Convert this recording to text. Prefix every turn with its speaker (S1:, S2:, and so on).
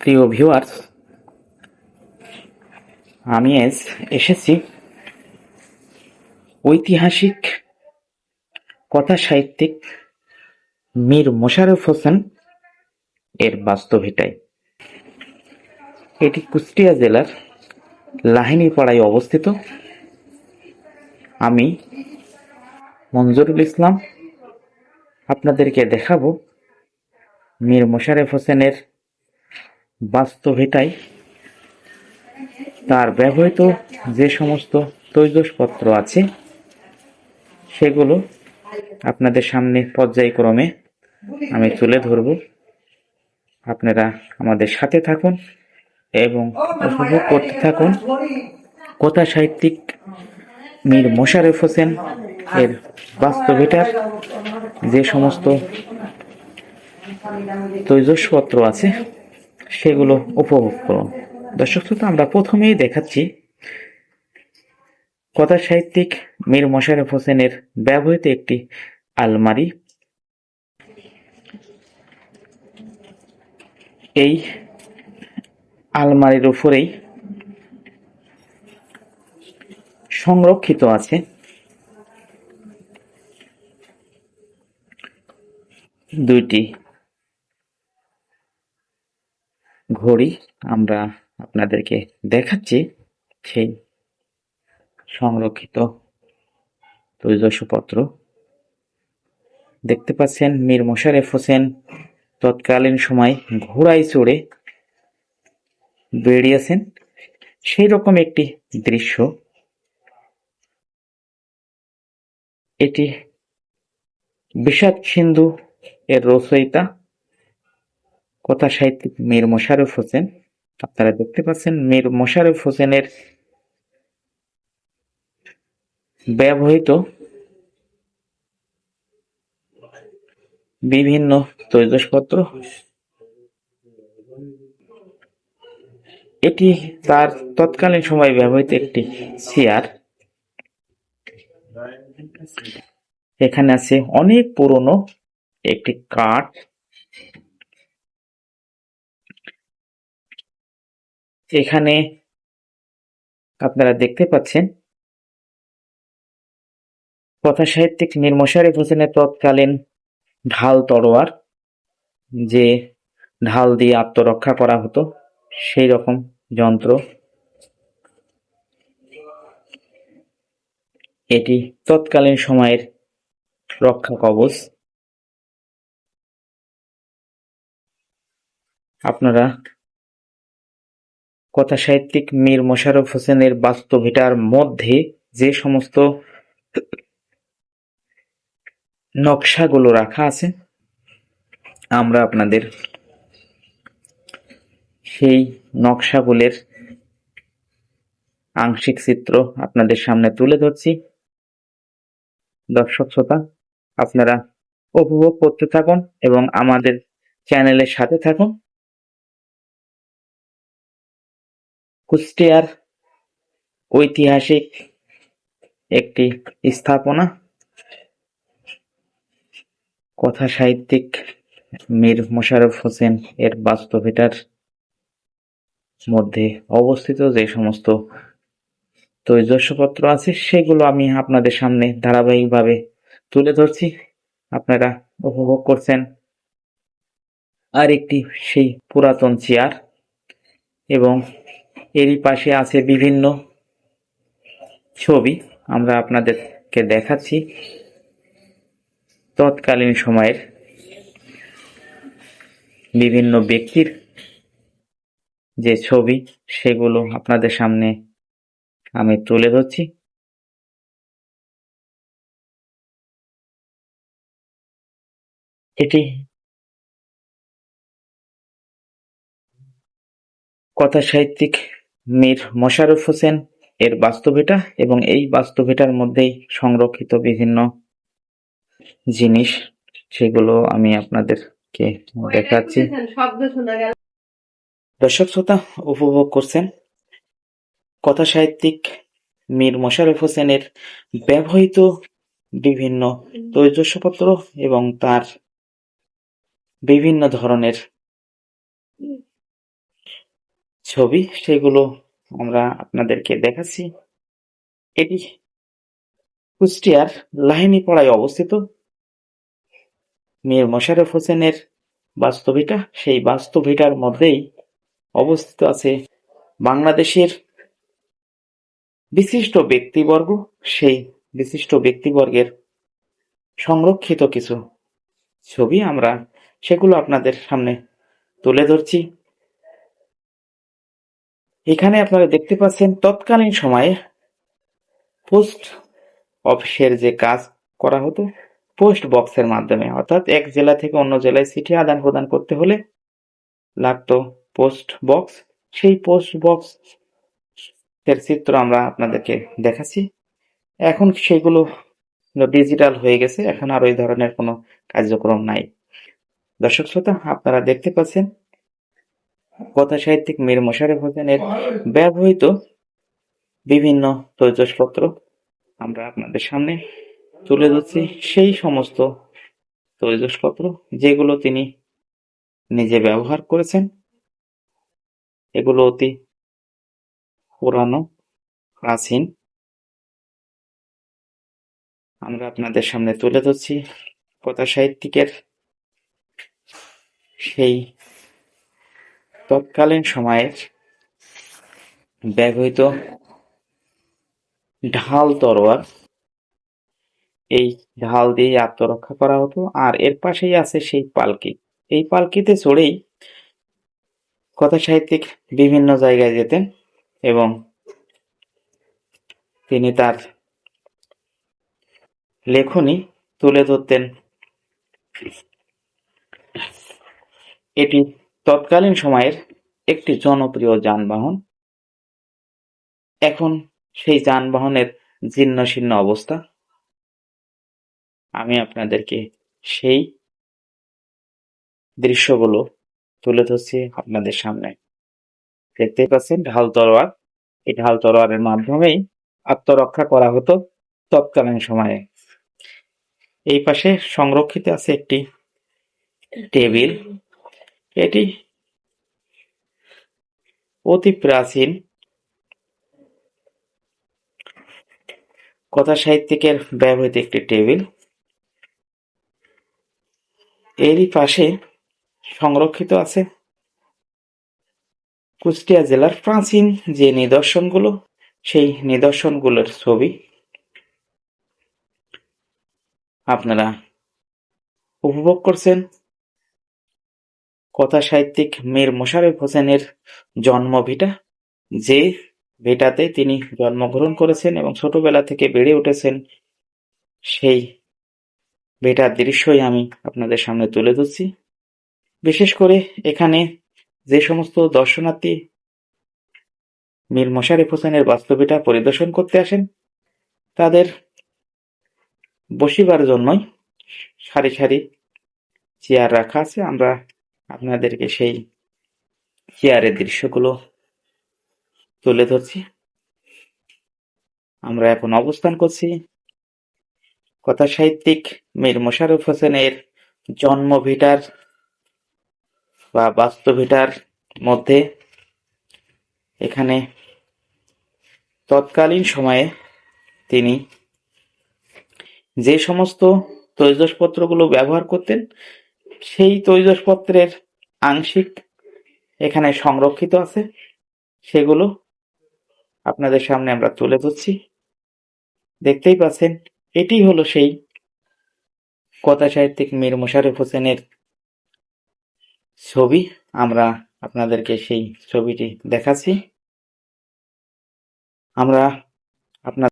S1: প্রিয় ভিউয়ার্স আমি আজ এসেছি ঐতিহাসিক কথা সাহিত্যিক মীর মোশাররফ হোসেন এর বাস্তভিটায় এটি কুষ্টিয়া জেলার লাহিনীপাড়ায় অবস্থিত। আমি মঞ্জুরুল ইসলাম, আপনাদেরকে দেখাবো মীর মোশাররফ হোসেনের বাস্তভিটায় তার ব্যবহৃত যে সমস্ত তৈজসপত্র আছে, সেগুলো আপনাদের সামনে পর্যায়ক্রমে আমি তুলে ধরব। আপনারা আমাদের সাথে থাকুন এবং উপভোগ করতে থাকুন। কথা সাহিত্যিক মীর মোশাররফ হোসেন এর বাস্তবিটার যে সমস্ত তৈজসপত্র আছে সেগুলো উপভোগ করুন। দর্শক শ্রোতা, আমরা প্রথমেই দেখাচ্ছি কথা সাহিত্যিক মীর মোশাররফ হোসেনের ব্যবহৃত একটি আলমারি। এই আলমারির উপরেই সংরক্ষিত আছে দুইটি ঘড়ি আমরা আপনাদেরকে দেখাচ্ছি, সেই সংরক্ষিত তৈজসপত্র। দেখতে পাচ্ছেন মীর মোশারেফ হোসেন তৎকালীন সময় ঘোড়ায় চড়ে বেরিয়েছেন সেই রকম একটি দৃশ্য। এটি বিষাদ সিন্ধু এর রচয়িতা কথা সাহিত্যিক মীর মোশাররফ হোসেন। আপনারা দেখতে পাচ্ছেন মীর মোশাররফ হোসেনের ব্যবহৃত বিভিন্ন তৈজসপত্র। এটি তার তৎকালীন সময় ব্যবহৃত একটি চেয়ার। এখানে আছে অনেক পুরনো একটি কাঠ। এখানে আপনারা দেখতে পাচ্ছেন কথা সাহিত্যিক মীর মোশাররফ হোসেনের তৎকালীন ঢাল তরোয়ার, যে ঢাল দিয়ে আত্মরক্ষা করা হতো, সেই রকম যন্ত্র। এটি তৎকালীন সময়ের রক্ষা কবচ। আপনারা কথা সাহিত্যিক মীর মোশাররফ হোসেনের বাস্তবিটার মধ্যে যে সমস্ত নকশাগুলো রাখা আছে, আমরা আপনাদের সেই নকশাগুলোর আংশিক চিত্র আপনাদের সামনে তুলে ধরছি। দর্শক শ্রোতা, আপনারা উপভোগ করতে থাকুন এবং আমাদের চ্যানেলের সাথে থাকুন। কুষ্টিয়ার ঐতিহাসিক একটি স্থাপনা। কথা সাহিত্যিক মীর মোশাররফ হোসেন এর বাস্তবিটার মধ্যে অবস্থিত যে সমস্ত তৈজস্যপত্র আছে, সেগুলো আমি আপনাদের সামনে ধারাবাহিকভাবে তুলে ধরছি। আপনারা উপভোগ করছেন আর একটি সেই পুরাতন চেয়ার এবং এরই পাশে আছে বিভিন্ন ছবি। আমরা আপনাদেরকে দেখাচ্ছি তৎকালীন সময়ের বিভিন্ন ব্যক্তির যে ছবি, সেগুলো আপনাদের সামনে আমি তুলে ধরছি। এটি কথা সাহিত্যিক মীর মোশাররফ হোসেন এর বাস্তবিটা এবং এই বাস্তবিটার মধ্যেই সংরক্ষিত বিভিন্ন জিনিস সেগুলো আমি আপনাদেরকে দেখাচ্ছি। দর্শক শ্রোতা উপভোগ করছেন কথা সাহিত্যিক মীর মোশাররফ হোসেনের ব্যবহৃত বিভিন্ন তৈজসপত্র এবং তার বিভিন্ন ধরনের ছবি, সেগুলো আমরা আপনাদেরকে দেখাচ্ছি। এটি কুষ্টিয়ার লাহিনীপাড়ায় অবস্থিত। মীর মোশাররফ হোসেনের বাস্তবিটা সেই বাস্তবিটার মধ্যেই অবস্থিত আছে বাংলাদেশের বিশিষ্ট ব্যক্তিবর্গ। সেই বিশিষ্ট ব্যক্তিবর্গের সংরক্ষিত কিছু ছবি আমরা সেগুলো আপনাদের সামনে তুলে ধরছি। এখানে আপনারা দেখতে পাচ্ছেন তৎকালীন সময়ে পোস্ট অফিসের যে কাজ করা হতো, পোস্ট বক্সের মাধ্যমে, অর্থাৎ এক জেলা থেকে অন্য জেলায় চিঠি আদান প্রদান করতে হলে লাগতো পোস্ট বক্স। সেই পোস্ট বক্স এর চিত্র আমরা আপনাদেরকে দেখাচ্ছি। এখন সেগুলো ডিজিটাল হয়ে গেছে, এখন আর ওই ধরনের কোনো কার্যক্রম নাই। দর্শক শ্রোতা, আপনারা দেখতে পাচ্ছেন কথা সাহিত্যিক মীর মোশাররফ হোসেনের ব্যবহৃত বিভিন্ন তৈজসপত্র আমরা আপনাদের সামনে তুলে ধরছি। সেই সমস্ত তৈজসপত্র যেগুলো তিনি নিজে ব্যবহার করেছেন, এগুলো অতি পুরানো, প্রাচীন। আমরা আপনাদের সামনে তুলে ধরছি কথা সাহিত্যিকের সেই তৎকালীন সময়ের ব্যবহৃত ঢাল তরোয়ার এই ঢাল দিয়ে আত্মরক্ষা করা হতো। আর এর পাশেই আছে সেই পালকি। এই পালকিতে চড়েই কথা সাহিত্যিক বিভিন্ন জায়গায় যেতেন এবং তিনি তার লেখনী তুলে ধরতেন। এটি তৎকালীন সময়ের একটি জনপ্রিয় যানবাহন। এখন সেই যানবাহনের জীর্ণ শীর্ণ অবস্থা। আমি আপনাদেরকে সেই দৃশ্যগুলো তুলে ধরছি আপনাদের সামনে। দেখতেই পাচ্ছেন, ঢাল তরোয়ার এই ঢাল তরোয়ারের মাধ্যমেই আত্মরক্ষা করা হতো তৎকালীন সময়ে। এই পাশে সংরক্ষিত আছে একটি টেবিল। এটি অতি প্রাচীন কথা সাহিত্যিকের ব্যবহৃত একটি টেবিল। এরই পাশে সংরক্ষিত আছে কুষ্টিয়া জেলার প্রাচীন যে নিদর্শনগুলো, সেই নিদর্শনগুলোর ছবি। আপনারা উপভোগ করছেন কথা সাহিত্যিক মীর মোশাররফ হোসেনের জন্মভিটা, যে ভিটাতে তিনি জন্মগ্রহণ করেছেন এবং ছোটবেলা থেকে বেড়ে উঠেছেন, সেই ভিটার দৃশ্যই আমি আপনাদের সামনে তুলে ধরছি। বিশেষ করে এখানে যে সমস্ত দর্শনার্থী মীর মোশাররফ হোসেনের বাস্তবিটা পরিদর্শন করতে আসেন, তাদের বসিবার জন্যই সারি সারি চেয়ার রাখা আছে। আমরা আপনাদেরকে সেই চেয়ারের দৃশ্যগুলো তুলে ধরছি। আমরা এখন অবস্থান করছি কথা সাহিত্যিক মীর মোশারফ হোসেনের জন্মভিটার বা বাস্তভিটার মধ্যে। এখানে তৎকালীন সময়ে তিনি যে সমস্ত তৈজসপত্রগুলো ব্যবহার করতেন সেই তৈজসপত্রের আংশিক এখানে সংরক্ষিত আছে। সেগুলো আপনাদের সামনে আমরা তুলে ধরছি। দেখতেই পাচ্ছেন, এটি হলো সেই কথা সাহিত্যিক মীর মোশাররফ হোসেনের ছবি। আমরা আপনাদেরকে সেই ছবিটি দেখাচ্ছি। আমরা আপনার